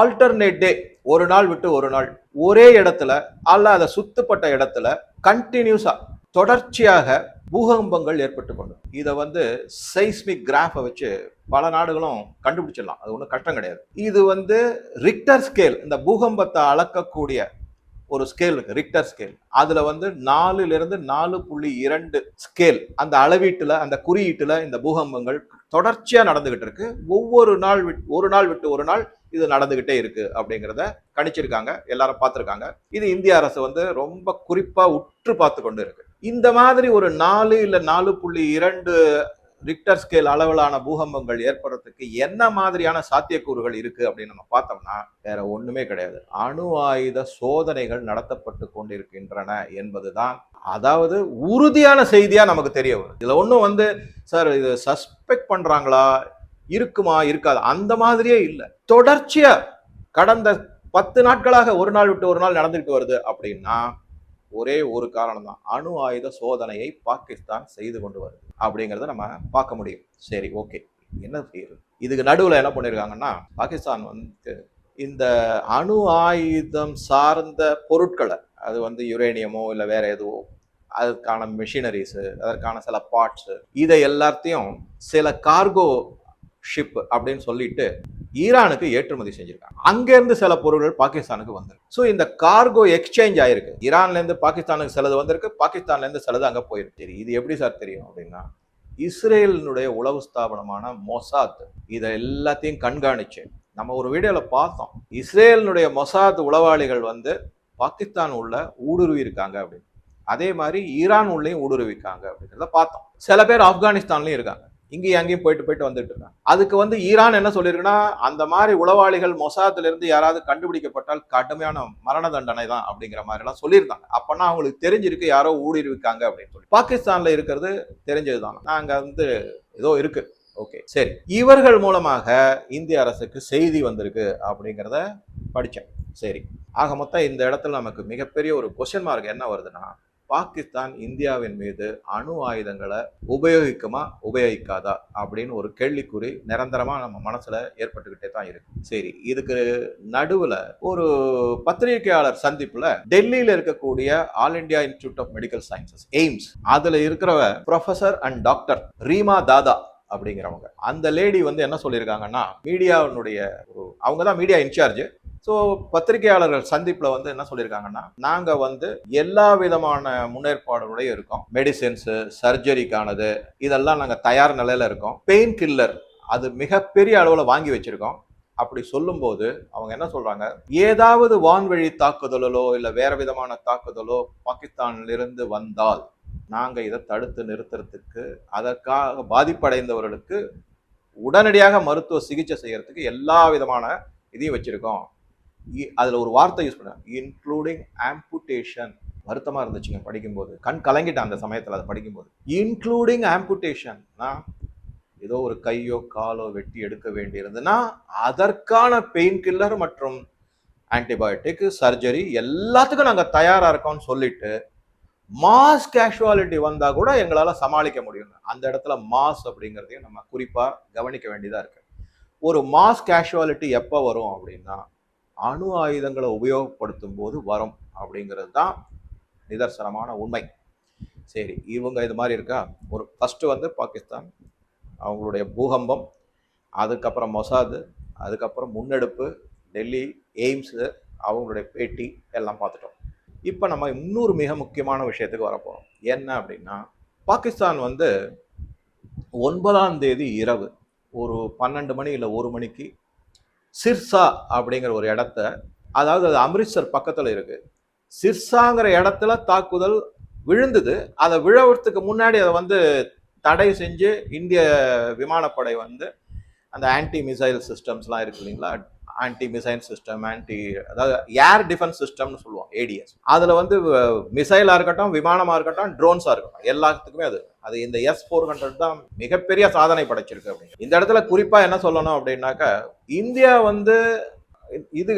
Alternate டே ஒரு நாள் விட்டு ஒரு நாள். ஒரே இடத்துல அல்ல அதை சுத்துப்பட்ட இடத்துல கண்டினியூஸா தொடர்ச்சியாக பூகம்பங்கள் ஏற்பட்டு கொண்டு. இதை வந்து சைஸ்மிக் கிராஃபை வச்சு பல நாடுகளும் கண்டுபிடிச்சிடலாம். அது ஒன்றும் கஷ்டம் கிடையாது. இது வந்து ரிக்டர் ஸ்கேல் இந்த பூகம்பத்தை அளக்கக்கூடிய ஒரு ஸ்கேல் இருக்கு ரிக்டர் ஸ்கேல் அதுல வந்து நாலுலேருந்து நாலு புள்ளி இரண்டு ஸ்கேல் அந்த அளவீட்டுல அந்த குறியீட்டுல இந்த பூகம்பங்கள் தொடர்ச்சியா நடந்துகிட்டு இருக்கு. ஒவ்வொரு நாள் விட் ஒரு நாள் விட்டு ஒரு நாள் இது நடந்துகிட்டே இருக்கு அப்படிங்கிறத கணிச்சிருக்காங்க எல்லாரும் பார்த்துருக்காங்க. இது இந்திய அரசு வந்து ரொம்ப குறிப்பா உற்று பார்த்து கொண்டு இருக்கு. இந்த மாதிரி ஒரு நாலு இல்ல நாலு புள்ளி இரண்டு ரிக்டர் ஸ்கேல் அளவிலான பூகம்பங்கள் ஏற்படுறதுக்கு என்ன மாதிரியான சாத்தியக்கூறுகள் இருக்கு அப்படின்னு நம்ம பார்த்தோம்னா வேற ஒண்ணுமே கிடையாது. அணு ஆயுத சோதனைகள் நடத்தப்பட்டு கொண்டிருக்கின்றன என்பதுதான். அதாவது உறுதியான செய்தியா நமக்கு தெரிய வரும் இதுல ஒன்றும் வந்து சார் இது சஸ்பெக்ட் பண்றாங்களா? இருக்குமா இருக்காது? அந்த மாதிரியே இல்லை. தொடர்ச்சியா கடந்த பத்து நாட்களாக ஒரு நாள் விட்டு ஒரு நாள் நடந்துட்டு வருது அப்படின்னா ஒரே ஒரு காரணம் தான் அணு ஆயுத சோதனையை பாகிஸ்தான் செய்து கொண்டு வருது அப்படிங்கிறத நம்ம பார்க்க முடியும். சரி ஓகே. என்ன செய்யுது? இதுக்கு நடுவில் என்ன பண்ணியிருக்காங்கன்னா பாகிஸ்தான் வந்து இந்த அணு ஆயுதம் சார்ந்த பொருட்களை அது வந்து யுரேனியமோ இல்லை வேற எதுவோ அதற்கான மிஷினரிஸு அதற்கான சில பார்ட்ஸு இதை எல்லாத்தையும் சில கார்கோ ஷிப் அப்படின்னு சொல்லிட்டு ஈரானுக்கு ஏற்றுமதி செஞ்சிருக்காங்க. அங்கேருந்து சில பொருட்கள் பாகிஸ்தானுக்கு வந்திருக்கு. ஸோ இந்த கார்கோ எக்ஸ்சேஞ்ச் ஆயிருக்கு. ஈரான்லேருந்து பாகிஸ்தானுக்கு சிலது வந்திருக்கு. பாகிஸ்தான்லேருந்து சிலது அங்கே போயிருக்கு. சரி இது எப்படி சார் தெரியும் அப்படின்னா இஸ்ரேலினுடைய உளவு ஸ்தாபனமான மொசாத் இதை எல்லாத்தையும் கண்காணிச்சு நம்ம ஒரு வீடியோவில் பார்த்தோம். இஸ்ரேலினுடைய மொசாத் உளவாளிகள் வந்து பாகிஸ்தான் உள்ள ஊடுருவி இருக்காங்க அப்படின்னு. அதே மாதிரி ஈரான் உள்ளேயும் ஊடுருவிக்காங்க அப்படிங்கிறத பார்த்தோம். சில பேர் ஆப்கானிஸ்தான்லேயும் இருக்காங்க. இங்கேயும் அங்கேயும் போயிட்டு போயிட்டு வந்துட்டு இருக்காங்க. அதுக்கு வந்து ஈரான் என்ன சொல்லியிருக்குன்னா அந்த மாதிரி உளவாளிகள் மொசாத்திலிருந்து யாராவது கண்டுபிடிக்கப்பட்டால் கடுமையான மரண தண்டனை தான் அப்படிங்கிற மாதிரி எல்லாம் சொல்லியிருந்தாங்க. அப்பனா அவங்களுக்கு தெரிஞ்சிருக்கு யாரோ ஊடுருவிக்காங்க அப்படின்னு சொல்லி. பாகிஸ்தான்ல இருக்கிறது தெரிஞ்சதுதான். நாங்க வந்து ஏதோ இருக்கு. ஓகே சரி. இவர்கள் மூலமாக இந்திய அரசுக்கு செய்தி வந்திருக்கு அப்படிங்கிறத படித்தேன் சரி. ஆக மொத்தம் இந்த இடத்துல நமக்கு மிகப்பெரிய ஒரு கொஸ்டின் மார்க் என்ன வருதுன்னா பாகிஸ்தான் இந்தியாவின் மீது அணு ஆயுதங்களை உபயோகிக்குமா உபயோகிக்காதா அப்படின்னு ஒரு கேள்விக்குறி நிரந்தரமாக நம்ம மனசில் ஏற்பட்டுக்கிட்டே தான் இருக்கு. சரி இதுக்கு நடுவில் ஒரு பத்திரிகையாளர் சந்திப்பில் டெல்லியில் இருக்கக்கூடிய All India Institute of Medical Sciences AIIMS அதில் இருக்கிறவ professor and doctor Reema Dada அப்படிங்கிறவங்க. அந்த லேடி வந்து என்ன சொல்லியிருக்காங்கன்னா மீடியாவினுடைய ஒரு அவங்க தான் மீடியா இன்சார்ஜ் ஸோ பத்திரிகையாளர்கள் சந்திப்பில் வந்து என்ன சொல்லியிருக்காங்கன்னா நாங்கள் வந்து எல்லா விதமான முன்னேற்பாடுகளோடய இருக்கோம். மெடிசின்ஸு சர்ஜரிக்கானது இதெல்லாம் நாங்கள் தயார் நிலையில் இருக்கோம். பெயின் கில்லர் அது மிகப்பெரிய அளவில் வாங்கி வச்சுருக்கோம். அப்படி சொல்லும்போது அவங்க என்ன சொல்றாங்க? ஏதாவது வான்வழி தாக்குதலோ இல்லை வேற விதமான தாக்குதலோ பாகிஸ்தானிலிருந்து வந்தால் நாங்கள் இதை தடுத்து நிறுத்துறதுக்கு அதற்காக பாதிப்படைந்தவர்களுக்கு உடனடியாக மருத்துவ சிகிச்சை செய்யறதுக்கு எல்லா விதமான இதையும் வச்சுருக்கோம். அதில் ஒரு வார்த்தை யூஸ் பண்ணேன். இன்க்ளூடிங் ஆம்புடேஷன் வருத்தமாக இருந்துச்சுங்க படிக்கும்போது. கண் கலங்கிட்டேன் அந்த சமயத்தில் அதை படிக்கும்போது. இன்க்ளூடிங் ஆம்புட்டேஷன்னா ஏதோ ஒரு கையோ காலோ வெட்டி எடுக்க வேண்டியிருந்ததுன்னா அதற்கான பெயின் கில்லர் மற்றும் ஆன்டிபயோட்டிக் சர்ஜரி எல்லாத்துக்கும் நாங்கள் தயாராக இருக்கோம்னு சொல்லிட்டு மாஸ் கேஷுவாலிட்டி வந்தால் கூட எங்களால் சமாளிக்க முடியும் அந்த இடத்துல மாஸ் அப்படிங்கிறதையும் நம்ம குறிப்பாக கவனிக்க வேண்டியதாக இருக்குது ஒரு மாஸ் கேஷுவாலிட்டி எப்போ வரும் அப்படின்னா அணு ஆயுதங்களை உபயோகப்படுத்தும் போது வரும் அப்படிங்கிறது தான் நிதர்சனமான உண்மை. சரி இவங்க இது மாதிரி இருக்கா? ஒரு ஃபஸ்ட்டு வந்து பாகிஸ்தான் அவங்களுடைய பூகம்பம் அதுக்கப்புறம் மொசாது அதுக்கப்புறம் முன்னெடுப்பு டெல்லி எய்ம்ஸு அவங்களுடைய பேட்டி எல்லாம் பார்த்துட்டோம். இப்போ நம்ம இன்னொரு மிக முக்கியமான விஷயத்துக்கு வரப்போகிறோம் என்ன அப்படின்னா பாகிஸ்தான் வந்து ஒன்பதாம் தேதி இரவு ஒரு பன்னெண்டு மணி இல்லை ஒரு மணிக்கு சிர்சா அப்படிங்கிற ஒரு இடத்த அதாவது அது அம்ரித்சர் பக்கத்தில் இருக்கு. சிர்சாங்கிற இடத்துல தாக்குதல் விழுந்தது. அதை விழவுறதுக்கு முன்னாடி அதை வந்து தடை செஞ்சு இந்திய விமானப்படை வந்து அந்த ஆன்டி மிசைல் சிஸ்டம்ஸ்லாம் இருக்கு இல்லைங்களா? ஆன்டி மிசைல் சிஸ்டம் ஆன்டி அதாவது ஏர் டிஃபென்ஸ் சிஸ்டம்னு சொல்லுவோம் ஏடிஎஸ் அதில் வந்து மிசைலாக இருக்கட்டும் விமானமாக இருக்கட்டும் ட்ரோன்ஸாக இருக்கட்டும் எல்லாத்துக்குமே அது அது இந்த எஸ் ஃபோர் ஹண்ட்ரட் தான் மிகப்பெரிய சாதனை படைச்சிருக்கு அப்படின்னு. இந்த இடத்துல குறிப்பாக என்ன சொல்லணும் அப்படின்னாக்கா இந்தியா வந்து இது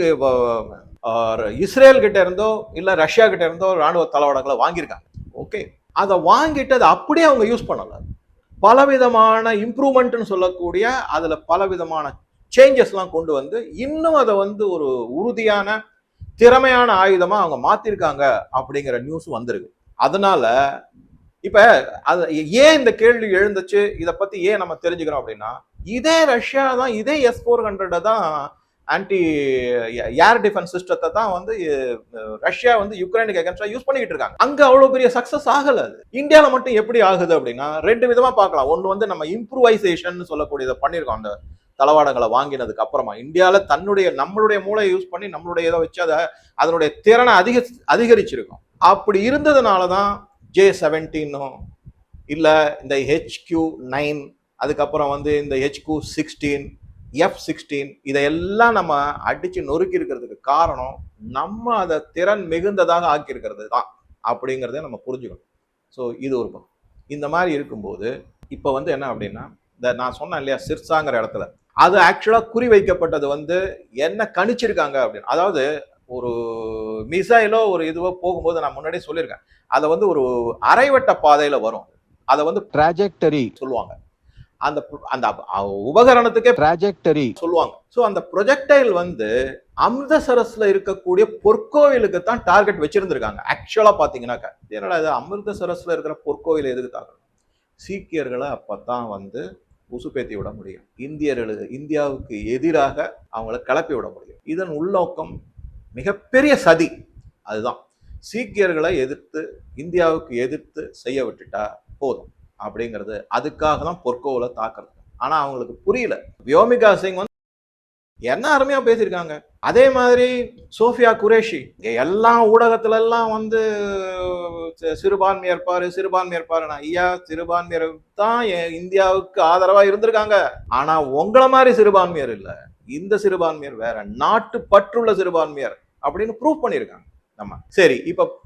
இஸ்ரேல் கிட்ட இருந்தோ இல்லை ரஷ்யா கிட்ட இருந்தோ ராணுவ தளவாடங்களை வாங்கியிருக்காங்க. ஓகே. அதை வாங்கிட்டு அதை அப்படியே அவங்க யூஸ் பண்ணலை. பலவிதமான இம்ப்ரூவ்மெண்ட்னு சொல்லக்கூடிய அதில் பலவிதமான சேஞ்சஸ்லாம் கொண்டு வந்து இன்னும் அதை வந்து ஒரு உறுதியான திறமையான ஆயுதமாக அவங்க மாற்றிருக்காங்க அப்படிங்கிற நியூஸ் வந்திருக்கு. அதனால இப்போ அது ஏன் இந்த கேள்வி எழுந்துச்சு? இதை பற்றி ஏன் நம்ம தெரிஞ்சுக்கிறோம் அப்படின்னா இதே ரஷ்யா தான் இதே எஸ் ஃபோர் ஹண்ட்ரட் தான் ஆன்டி ஏர் டிஃபென்ஸ் சிஸ்டத்தை தான் வந்து ரஷ்யா வந்து யுக்ரைனுக்கு அகேன்ஸ்டா யூஸ் பண்ணிக்கிட்டு இருக்காங்க. அங்க அவ்வளவு பெரிய சக்சஸ் ஆகல அது. இந்தியால மட்டும் எப்படி ஆகுது அப்படின்னா ரெண்டு விதமா பார்க்கலாம். ஒன்று வந்து நம்ம இம்ப்ரூவைசேஷன் சொல்லக்கூடியதை பண்ணியிருக்கோம். அந்த தளவாடங்களை வாங்கினதுக்கு அப்புறமா. இந்தியாவில் தன்னுடைய நம்மளுடைய மூளை யூஸ் பண்ணி நம்மளுடைய இதை வச்சு அதை அதனுடைய திறனை அதிக அதிகரிச்சிருக்கோம். அப்படி இருந்ததுனால தான் ஜே செவன்டீனும் இல்லை இந்த ஹெச்கியூ நைன் அதுக்கப்புறம் வந்து இந்த ஹெச்கியூ சிக்ஸ்டீன் எஃப் சிக்ஸ்டீன் இதையெல்லாம் நம்ம அடித்து நொறுக்கி இருக்கிறதுக்கு காரணம் நம்ம அதை திறன் மிகுந்ததாக ஆக்கியிருக்கிறது தான் அப்படிங்கிறத நம்ம புரிஞ்சுக்கணும். ஸோ இது ஒரு பக்கம். இந்த மாதிரி இருக்கும்போது இப்போ வந்து என்ன அப்படின்னா இந்த நான் சொன்னேன் இல்லையா சிர்சாங்கிற இடத்துல. அது ஆக்சுவலாக குறி வைக்கப்பட்டது வந்து என்ன கணிச்சிருக்காங்க அப்படின்னு. அதாவது ஒரு மிசைலோ ஒரு இதுவோ போகும்போது நான் முன்னாடியே சொல்லியிருக்கேன். அதை வந்து ஒரு அரைவட்ட பாதையில் வரும். அதை வந்து ப்ராஜெக்டரி சொல்லுவாங்க. அந்த அந்த உபகரணத்துக்கே trajectory. சொல்லுவாங்க. ஸோ அந்த ப்ரொஜெக்டைல் வந்து அமிர்தசரஸ்ல இருக்கக்கூடிய பொற்கோவிலுக்கு தான் டார்கெட் வச்சிருந்திருக்காங்க ஆக்சுவலா பாத்தீங்கன்னாக்கா இது என்னடா இது? அமிர்தசரஸ்ல இருக்கிற பொற்கோவில் எதுக்கு தாக்கணும் சீக்கியர்களை அப்பதான் வந்து உசுப்பேத்தி விட முடியும். இந்தியர்களுக்கு இந்தியாவுக்கு எதிராக அவங்கள கிளப்பி விட முடியும். இதன் உள்நோக்கம் மிகப்பெரிய சதி. அதுதான். சீக்கியர்களை எதிர்த்து இந்தியாவுக்கு எதிர்த்து செய்ய விட்டுட்டா போதும். அப்படிங்கிறது அதுக்காக தான் பொற்கோவலை தாக்குறது. ஆனா அவங்களுக்கு புரியல. வியோமிகா சிங் வந்து என்ன அருமையா பேசியிருக்காங்க. அதே மாதிரி சோஃபியா குரேஷி எல்லா ஊடகத்துல எல்லாம் வந்து சி- சிறுபான்மையர் பாரு சிறுபான்மையர் பாருனா ஐயா சிறுபான்மையர் தான் இந்தியாவுக்கு ஆதரவா இருந்திருக்காங்க. ஆனா உங்கள மாதிரி சிறுபான்மையர் இல்ல. இந்த சிறுபான்மையர் வேற நாட்டு பற்றுள்ள சிறுபான்மையர் அப்படின்னு ப்ரூவ் பண்ணியிருக்காங்க. நம்ம. சரி இப்ப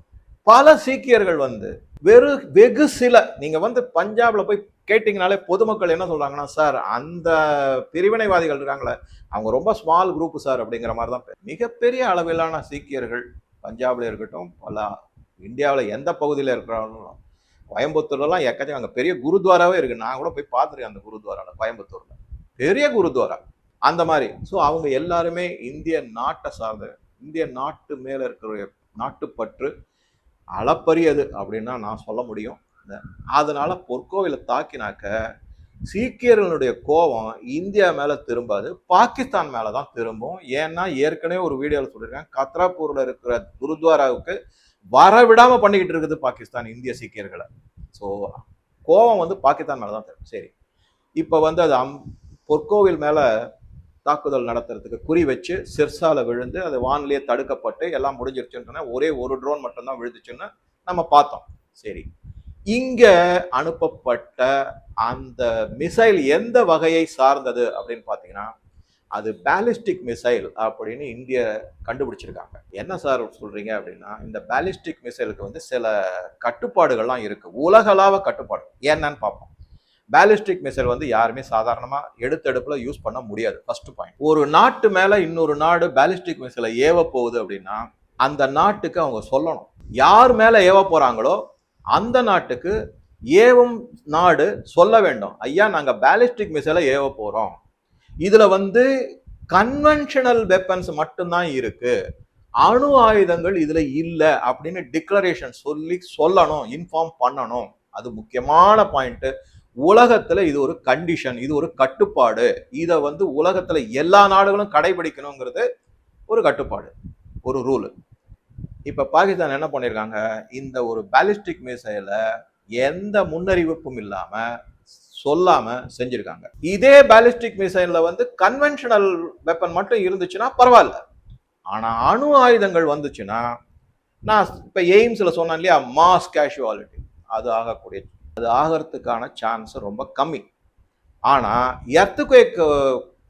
பல சீக்கியர்கள் வந்து வெறு வெகு சில நீங்க வந்து பஞ்சாப்ல போய் கேட்டிங்கனாலே பொதுமக்கள் என்ன சொல்கிறாங்கன்னா சார் அந்த பிரிவினைவாதிகள் இருக்காங்களே அவங்க ரொம்ப ஸ்மால் குரூப் சார் அப்படிங்கிற மாதிரி தான் மிகப்பெரிய அளவிலான சீக்கியர்கள் பஞ்சாபில் இருக்கட்டும் பல இந்தியாவில் எந்த பகுதியில் இருக்கிறாங்களும் கோயம்புத்தூர்லாம் எக்கச்சக்கம் அங்கே பெரிய குருத்வாராவே இருக்குது நான் கூட போய் பார்த்துருக்கேன் அந்த குருத்வாராவில் கோயம்புத்தூரில். பெரிய குருத்வாரா. அந்த மாதிரி. ஸோ அவங்க எல்லாருமே இந்திய நாட்டை சார்ந்த இந்திய நாட்டு மேலே இருக்கிற நாட்டுப்பற்று அளப்பரியது அப்படின்னா நான் சொல்ல முடியும். அதனால் அதனால பொற்கோவிலை தாக்கினாக்க சீக்கியர்களுடைய கோபம் இந்தியா மேல திரும்பாது பாகிஸ்தான் மேல தான் திரும்பும். ஏன்னா ஏற்கனவே ஒரு வீடியோவில் சொல்லியிருக்கேன் கத்ராப்பூர்ல இருக்கிற குருத்வாராவுக்கு வரவிடாம பண்ணிக்கிட்டு இருக்குது பாகிஸ்தான் இந்திய சீக்கியர்களை. ஸோ கோபம் வந்து பாகிஸ்தான் மேல தான் திரும்பும் சரி. இப்போ வந்து அது அம் பொற்கோவில் மேலே தாக்குதல் நடத்துறதுக்கு குறி வச்சு சிர்சால விழுந்து அது வானிலையே தடுக்கப்பட்டு எல்லாம் முடிஞ்சிருச்சுன்னு ஒரே ஒரு ட்ரோன் மட்டும்தான் விழுந்துச்சுன்னு நம்ம பார்த்தோம். சரி. இங்க அனுப்பப்பட்ட அந்த மிசைல் எந்த வகையை சார்ந்தது அப்படின்னு பார்த்தீங்கன்னா அது பேலிஸ்டிக் மிசைல் அப்படின்னு இந்திய கண்டுபிடிச்சிருக்காங்க. என்ன சார் சொல்றீங்க அப்படின்னா இந்த பேலிஸ்டிக் மிசைலுக்கு வந்து சில கட்டுப்பாடுகள்லாம் இருக்கு. உலகளாவ கட்டுப்பாடு. என்னன்னு பார்ப்போம். பேலிஸ்டிக் மிசைல் வந்து யாருமே சாதாரணமாக எடுத்தெடுப்பில் யூஸ் பண்ண முடியாது. ஃபர்ஸ்ட் பாயிண்ட் ஒரு நாட்டு மேலே இன்னொரு நாடு பேலிஸ்டிக் மிசைலை ஏவ போகுது அப்படின்னா அந்த நாட்டுக்கு அவங்க சொல்லணும். யார் மேலே ஏவ போகிறாங்களோ அந்த நாட்டுக்கு ஏவும் நாடு சொல்ல வேண்டும். ஐயா நாங்கள் பேலிஸ்டிக் மிசைலை ஏவ போகிறோம் இதில் வந்து கன்வென்ஷனல் வெப்பன்ஸ் மட்டும்தான் இருக்குது அணு ஆயுதங்கள் இதில் இல்லை அப்படின்னு டிக்ளரேஷன் சொல்லி சொல்லணும் இன்ஃபார்ம் பண்ணணும். அது முக்கியமான பாயிண்ட்டு உலகத்துல இது ஒரு கண்டிஷன் இது ஒரு கட்டுப்பாடு. இதை வந்து உலகத்துல எல்லா நாடுகளும் கடைபிடிக்கணுங்கிறது ஒரு கட்டுப்பாடு ஒரு ரூல் இப்ப பாகிஸ்தான் என்ன பண்ணிருக்காங்க? இந்த ஒரு பேலிஸ்டிக் மிசைல எந்த முன்னறிவிப்பும் இல்லாம சொல்லாம செஞ்சிருக்காங்க. இதே பேலிஸ்டிக் மிசைல்ல வந்து கன்வென்ஷனல் வெப்பன் மட்டும் இருந்துச்சுன்னா பரவாயில்ல. ஆனா அணு ஆயுதங்கள் வந்துச்சுன்னா நான் இப்ப எய்ம்ஸ்ல சொன்னேன் இல்லையா? மாஸ் கேஷுவாலிட்டி அது ஆகக்கூடிய அது ஆகிறதுக்கான சான்ஸ் ரொம்ப கம்மி. ஆனால் எர்த்துக்வேக்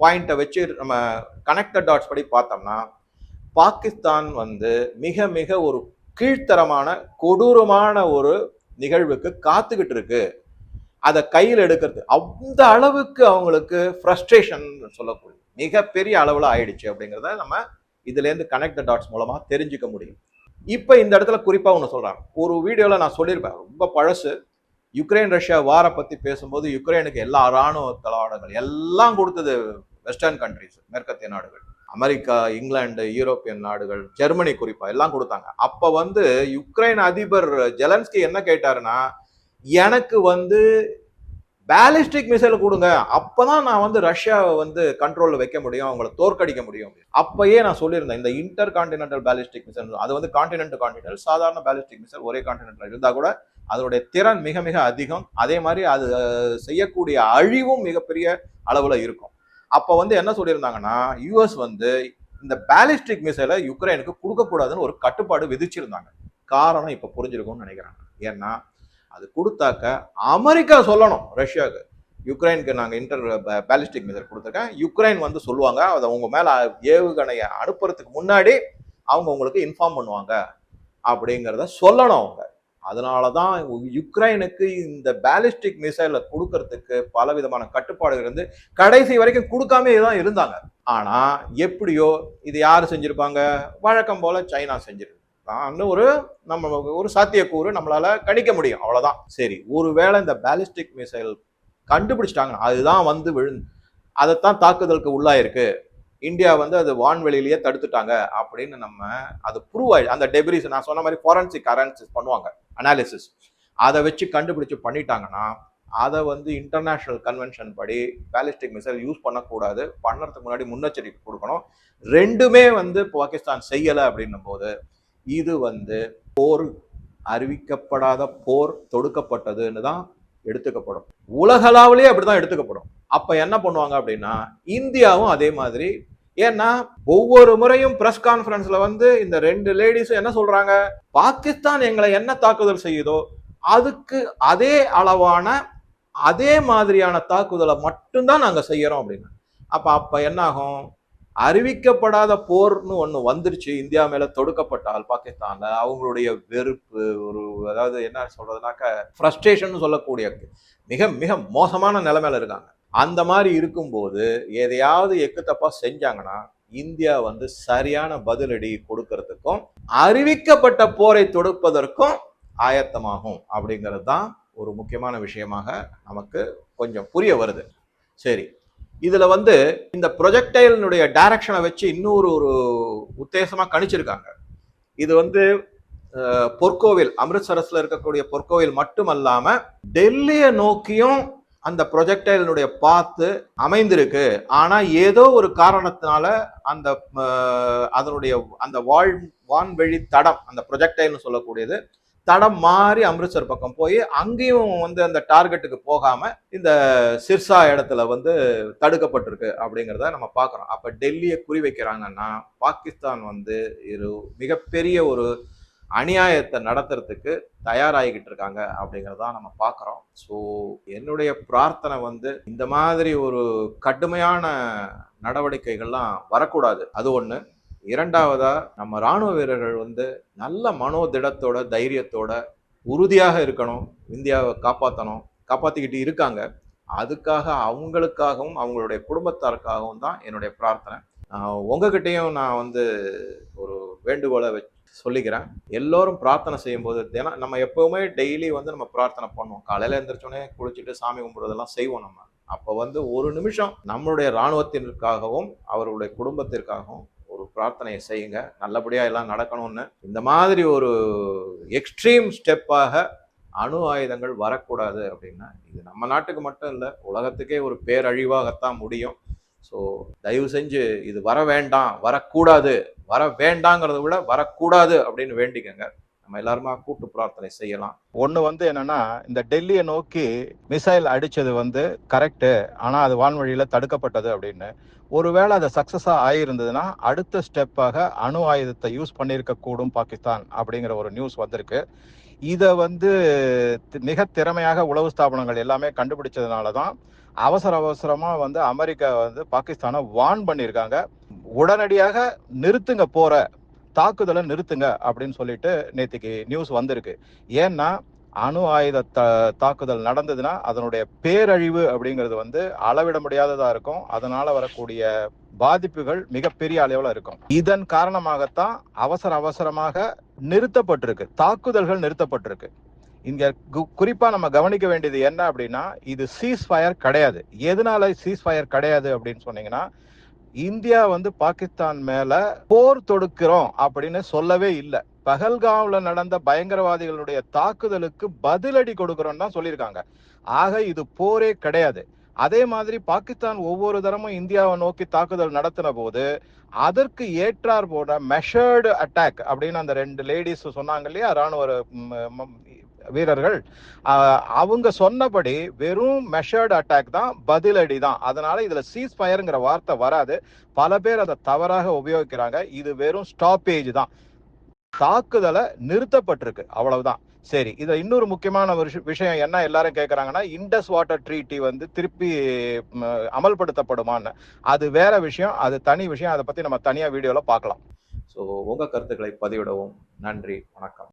பாயிண்ட்டை வச்சு நம்ம கனெக்டட் டாட்ஸ் படி பார்த்தோம்னா பாகிஸ்தான் வந்து மிக மிக ஒரு கீழ்த்தரமான கொடூரமான ஒரு நிகழ்வுக்கு காத்துக்கிட்டு இருக்கு. அதை கையில் எடுக்கிறது அந்த அளவுக்கு அவங்களுக்கு ஃப்ரஸ்ட்ரேஷன் சொல்லக்கூடிய மிகப்பெரிய அளவில் ஆயிடுச்சு அப்படிங்கிறத நம்ம இதுலேருந்து கனெக்ட் டாட்ஸ் மூலமாக தெரிஞ்சுக்க முடியும். இப்போ இந்த இடத்துல குறிப்பாக ஒன்று சொல்கிறாங்க ஒரு வீடியோவில் நான் சொல்லியிருப்பேன் ரொம்ப பழசு. யுக்ரைன் ரஷ்யா வாரை பற்றி பேசும்போது யுக்ரைனுக்கு எல்லா இராணுவ தளவாடங்கள் எல்லாம் கொடுத்தது வெஸ்டர்ன் கண்ட்ரிஸ் மேற்கத்திய நாடுகள். அமெரிக்கா இங்கிலாந்து யூரோப்பியன் நாடுகள் ஜெர்மனி குறிப்பாக எல்லாம் கொடுத்தாங்க. அப்போ வந்து யுக்ரைன் அதிபர் ஜெலன்ஸ்கி என்ன கேட்டாருன்னா எனக்கு வந்து பேலிஸ்டிக் மிசைல் கொடுங்க. அப்பதான் நான் வந்து ரஷ்யாவை வந்து கண்ட்ரோலில் வைக்க முடியும் அவங்கள தோற்கடிக்க முடியும். அப்பயே நான் சொல்லியிருந்தேன் இந்த இன்டர் கான்டினென்டல் பேலிஸ்டிக் மிசைல் அது வந்து கான்டினென்ட் கான்டினென்டல் சாதாரண பேலிஸ்டிக் மிசைல் ஒரே கான்டினென்ட்ல இருந்தால் கூட அதனுடைய திறன் மிக மிக அதிகம். அதே மாதிரி அது செய்யக்கூடிய அழிவும் மிகப்பெரிய அளவில் இருக்கும். அப்போ வந்து என்ன சொல்லியிருந்தாங்கன்னா யூஎஸ் வந்து இந்த பேலிஸ்டிக் மிசைலை யுக்ரைனுக்கு கொடுக்கக்கூடாதுன்னு ஒரு கட்டுப்பாடு விதிச்சிருந்தாங்க. காரணம் இப்போ புரிஞ்சிருக்கும்னு நினைக்கிறாங்க. ஏன்னா அது கொடுத்தாக்க அமெரிக்கா சொல்லணும் ரஷ்யாவுக்கு. யுக்ரைனுக்கு நாங்கள் இன்டர் பேலிஸ்டிக் மிசைல் கொடுத்துருக்கேன். யுக்ரைன் வந்து சொல்லுவாங்க அதை உங்கள் மேலே ஏவுகணையை அனுப்புறதுக்கு முன்னாடி அவங்க உங்களுக்கு இன்ஃபார்ம் பண்ணுவாங்க அப்படிங்கிறத சொல்லணும் அவங்க. அதனால தான் யுக்ரைனுக்கு இந்த பேலிஸ்டிக் மிசைலை கொடுக்கறதுக்கு பல விதமான கட்டுப்பாடுகள் இருந்து கடைசி வரைக்கும் கொடுக்காமே தான் இருந்தாங்க. ஆனால் எப்படியோ இது யார் செஞ்சுருப்பாங்க? வழக்கம் போல் சைனா செஞ்சிருக்கு தான் ஒரு நம்ம ஒரு சாத்தியக்கூறு நம்மளால கணிக்க முடியும். அவ்வளோதான் சரி ஒருவேளை இந்த பேலிஸ்டிக் மிசைல் கண்டுபிடிச்சிட்டாங்க அதுதான் வந்து விழுந்து அதைத்தான் தாக்குதலுக்கு உள்ளாயிருக்கு. இந்தியா வந்து அது வான்வெளியிலேயே தடுத்துட்டாங்க அப்படின்னு நம்ம அது ப்ரூவ் ஆகி அந்த டெபிரிஸ் நான் சொன்ன மாதிரி ஃபாரன்சிக் அனாலிசிஸ் பண்ணுவாங்க அனாலிசிஸ் அதை வச்சு கண்டுபிடிச்சு பண்ணிட்டாங்கன்னா அதை வந்து இன்டர்நேஷ்னல் கன்வென்ஷன் படி பேலிஸ்டிக் மிசைல் யூஸ் பண்ணக்கூடாது. பண்ணுறதுக்கு முன்னாடி முன்னெச்சரிக்கை கொடுக்கணும். ரெண்டுமே வந்து பாகிஸ்தான் செய்யலை அப்படின்னும் போது இது வந்து போர் அறிவிக்கப்படாத போர் தொடுக்கப்பட்டதுன்னு தான் எடுத்துக்கப்படும். உலகளாவிலேயே அப்படிதான் எடுத்துக்கப்படும். அப்ப என்ன பண்ணுவாங்க அப்படின்னா இந்தியாவும் அதே மாதிரி. ஏன்னா ஒவ்வொரு முறையும் பிரஸ் கான்ஃபரன்ஸ்ல வந்து இந்த ரெண்டு லேடிஸும் என்ன சொல்றாங்க? பாகிஸ்தான் எங்களை என்ன தாக்குதல் செய்யுதோ அதுக்கு அதே அளவான அதே மாதிரியான தாக்குதலை மட்டும்தான் நாங்க செய்யறோம் அப்படின்னு. அப்ப அப்ப என்ன ஆகும்? அறிவிக்கப்படாத போர்னு ஒன்று வந்துருச்சு. இந்தியா மேல தொடுக்கப்பட்டால் பாகிஸ்தான்ல. அவங்களுடைய வெறுப்பு ஒரு அதாவது என்ன சொல்றதுனாக்க ஃப்ரஸ்ட்ரேஷன் சொல்லக்கூடிய மிக மிக மோசமான நிலைமையில இருக்காங்க. அந்த மாதிரி இருக்கும்போது எதையாவது எக்கத்தப்பா செஞ்சாங்கன்னா இந்தியா வந்து சரியான பதிலடி கொடுக்கறதுக்கும் அறிவிக்கப்பட்ட போரை தொடுப்பதற்கும் ஆயத்தமாகும் அப்படிங்கிறது தான் ஒரு முக்கியமான விஷயமாக நமக்கு கொஞ்சம் புரிய வருது. சரி இதில் வந்து இந்த ப்ரொஜெக்டைலினுடைய டைரக்ஷனை வச்சு இன்னொரு ஒரு உத்தேசமாக கணிச்சிருக்காங்க. இது வந்து பொற்கோவில் அமிர்தசரஸ்ல இருக்கக்கூடிய பொற்கோவில் மட்டுமல்லாமல் டெல்லியை நோக்கியும் அந்த ப்ரொஜெக்டைலினுடைய பாத்து அமைந்திருக்கு. ஆனா ஏதோ ஒரு காரணத்தினால அந்த அதனுடைய அந்த வாழ் வான்வெளி தடம் அந்த ப்ரொஜெக்டைல்னு சொல்லக்கூடியது தடம் மாறி அமிர்தசர் பக்கம் போய் அங்கேயும் வந்து அந்த டார்கெட்டுக்கு போகாம இந்த சிர்சா இடத்துல வந்து தடுக்கப்பட்டிருக்கு அப்படிங்கிறத நம்ம பார்க்குறோம். அப்போ டெல்லியை குறி வைக்கிறாங்கன்னா பாகிஸ்தான் வந்து இரு மிகப்பெரிய ஒரு அநியாயத்தை நடத்துறதுக்கு தயாராகிக்கிட்டு இருக்காங்க அப்படிங்கிறதா நம்ம பார்க்குறோம். ஸோ என்னுடைய பிரார்த்தனை வந்து இந்த மாதிரி ஒரு கடுமையான நடவடிக்கைகள்லாம் வரக்கூடாது. அது ஒன்று இரண்டாவதா நம்ம ராணுவ வீரர்கள் வந்து நல்ல மனோதிடத்தோட தைரியத்தோட உறுதியாக இருக்கணும். இந்தியாவை காப்பாற்றணும் காப்பாற்றிக்கிட்டு இருக்காங்க. அதுக்காக அவங்களுக்காகவும் அவங்களுடைய குடும்பத்தாருக்காகவும் தான் என்னுடைய பிரார்த்தனை. உங்ககிட்டையும் நான் வந்து ஒரு வேண்டுகோளை வச்சு சொல்லிக்கிறேன். எல்லோரும் பிரார்த்தனை செய்யும்போது ஏன்னா நம்ம எப்போவுமே டெய்லி வந்து நம்ம பிரார்த்தனை பண்ணுவோம். காலையில் எழுந்திரிச்சோடனே குளிச்சுட்டு சாமி கும்பிட்றதெல்லாம் செய்வோம் நம்ம. அப்போ வந்து ஒரு நிமிஷம் நம்மளுடைய இராணுவத்திற்காகவும் அவர்களுடைய குடும்பத்திற்காகவும் ஒரு பிரார்த்தனையை செய்யுங்க. நல்லபடியாக எல்லாம் நடக்கணும்னு. இந்த மாதிரி ஒரு எக்ஸ்ட்ரீம் ஸ்டெப்பாக அணு ஆயுதங்கள் வரக்கூடாது அப்படின்னா இது நம்ம நாட்டுக்கு மட்டும் இல்லை உலகத்துக்கே ஒரு பேரழிவாகத்தான் முடியும். ஸோ தயவு செஞ்சு இது வர வேண்டாம் வரக்கூடாது வர வேண்டாங்கிறத விட வரக்கூடாது அப்படின்னு வேண்டிக்கங்க. நம்ம எல்லாருமா கூட்டு பிரார்த்தனை செய்யலாம். ஒன்று வந்து என்னன்னா இந்த டெல்லியை நோக்கி மிசைல் அடிச்சது வந்து கரெக்டு ஆனால் அது வான்வழியில் தடுக்கப்பட்டது அப்படின்னு. ஒருவேளை அது சக்ஸஸாக ஆகியிருந்ததுன்னா அடுத்த ஸ்டெப்பாக அணு ஆயுதத்தை யூஸ் பண்ணியிருக்க கூடும் பாகிஸ்தான் அப்படிங்கிற ஒரு நியூஸ் வந்திருக்கு. இதை வந்து மிக திறமையாக உளவு ஸ்தாபனங்கள் எல்லாமே கண்டுபிடிச்சதுனால தான் அவசர அவசரமா வந்து அமெரிக்கா வந்து பாகிஸ்தானை வார்ன் பண்ணியிருக்காங்க உடனடியாக நிறுத்துங்க போற. தாக்குதலை நிறுத்துங்க அப்படின்னு சொல்லிட்டு நேத்திக்கு நியூஸ் வந்திருக்கு. ஏன்னா அணு ஆயுத த- தாக்குதல் நடந்ததுன்னா அதனுடைய பேரழிவு அப்படிங்கிறது வந்து அளவிட முடியாததா இருக்கும். அதனால வரக்கூடிய பாதிப்புகள் மிகப்பெரிய அளவில் இருக்கும். இதன் காரணமாகத்தான் அவசர அவசரமாக நிறுத்தப்பட்டிருக்கு. தாக்குதல்கள் நிறுத்தப்பட்டிருக்கு. இங்க கு- குறிப்பா நம்ம கவனிக்க வேண்டியது என்ன அப்படின்னா இது சீஸ் ஃபயர் கிடையாது. எதனால சீஸ் ஃபயர் கிடையாது அப்படின்னு சொன்னீங்கன்னா இந்தியா வந்து பாகிஸ்தான் மேல போர் தொடுக்கிறோம் அப்படின்னு சொல்லவே இல்லை. பகல்காவ்ல நடந்த பயங்கரவாதிகளுடைய தாக்குதலுக்கு பதிலடி கொடுக்கிறோம் தான் சொல்லியிருக்காங்க. ஆக இது போரே கிடையாது. அதே மாதிரி பாகிஸ்தான் ஒவ்வொரு தரமும் இந்தியாவை நோக்கி தாக்குதல் நடத்தின போது அதற்கு ஏற்றார் போன மெஷர்டு அட்டாக் அப்படின்னு அந்த ரெண்டு லேடிஸ் சொன்னாங்க இல்லையா? ராணுவ வீரர்கள் அவங்க சொன்னபடி வெறும் மெஷர்டு அட்டாக் தான் பதிலடி தான். அதனால இதுல சீஸ் ஃபயருங்கிற வார்த்தை வராது. பல பேர் அதை தவறாக உபயோகிக்கிறாங்க. இது வெறும் ஸ்டாப்பேஜ் தான். தாக்குதலை நிறுத்தப்பட்டிருக்கு. அவ்வளவுதான். சரி இதுல இன்னொரு முக்கியமான விஷயம் என்ன எல்லாரும் கேட்கறாங்கன்னா இண்டஸ் வாட்டர் ட்ரீட்டி வந்து திருப்பி அமல்படுத்தப்படுமான்னு. அது வேற விஷயம். அது தனி விஷயம். அதை பத்தி நம்ம தனியா வீடியோல பார்க்கலாம். ஸோ உங்க கருத்துக்களை பதிவிடவும். நன்றி. வணக்கம்.